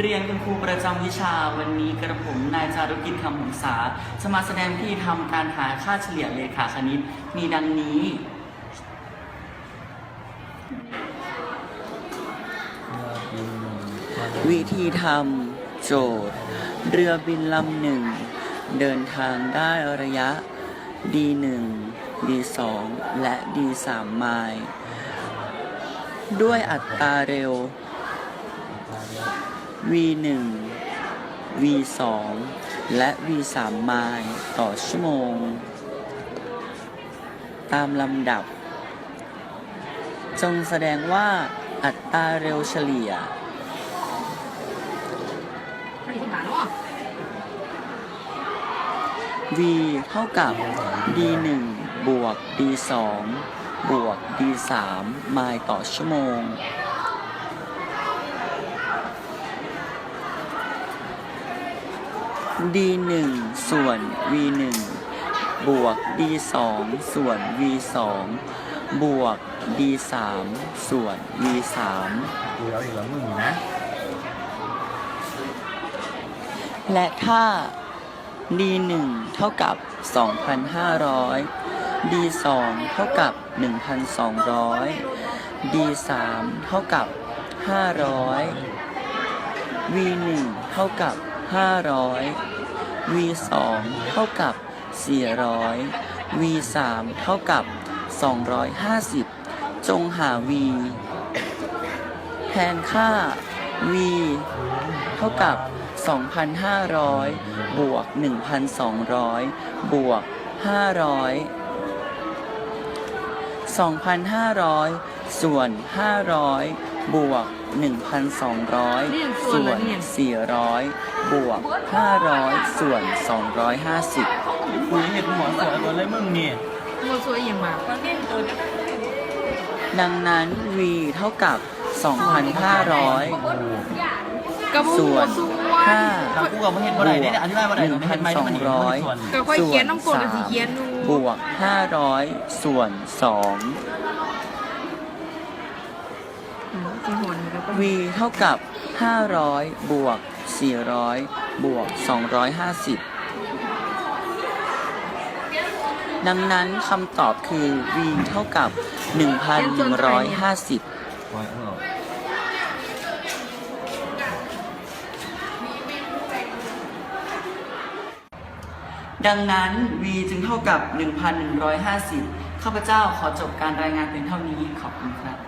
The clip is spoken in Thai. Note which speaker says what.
Speaker 1: เรียนคุณครูประจำวิชาวันนี้กระผมนายจารุกิจคำหงษาจะมาแสดงที่ทำการหาค่าเฉลี่ยเลขาคณิต มีดังนี้ วิธีทำโจทย์ เรือบินลำหนึ่ง เดินทางได้ระยะ d1 d2 และ d3 ไมล์ด้วยอัตราเร็ว v1 v2 และ v3 ไมล์ต่อชั่วโมง ตามลำดับ จงแสดงว่าอัตราเร็วเฉลี่ยวีเท่ากับ d1 บวก d2 บวก d3 ไมล์ต่อชั่วโมง d 1ส่วน v 1บวก d 2ส่วน v 2บวก d 3ส่วน v 3
Speaker 2: กูเอาอีกแล้วมึงนะ
Speaker 1: และถ้า d 1เท่ากับ 2,500 d 2เท่ากับ 1,200 d 3เท่ากับ 500 v 1เท่ากับ 500 v 2เท่ากับ 400 v 3เท่ากับ 250 จงหา v แทนค่า v เท่ากับ 2,500 บวก 1,200 บวก 500 2,500 ส่วน 500 บวก 1,200 ส่วน 400 บวก 500 ส่วน 250
Speaker 2: คุยเห็นหมอสวยกว่าเลยมึงเนี่
Speaker 3: ยหมอสวยอย่างมาก
Speaker 1: ดังนั้น v เท่ากับ 2,500 ส่วน5
Speaker 2: กูกับมึงเห็นบ่ได้เนี่ยอธิบายบ่ได้หนึ่งพันสอ
Speaker 3: งร้อยส่วนสามบวกห้าร้อย
Speaker 1: ส่วน
Speaker 3: สอ
Speaker 1: ง v เท่ากับ 500 บวก 400 บวก 250 ดังนั้นคำตอบคือ v เท่ากับ 1,150
Speaker 2: โอ้ยเออ
Speaker 1: ดังนั้น v จึงเท่ากับ 1,150 ข้าพเจ้าขอจบการรายงานเพียงเท่านี้ ขอบคุณครับ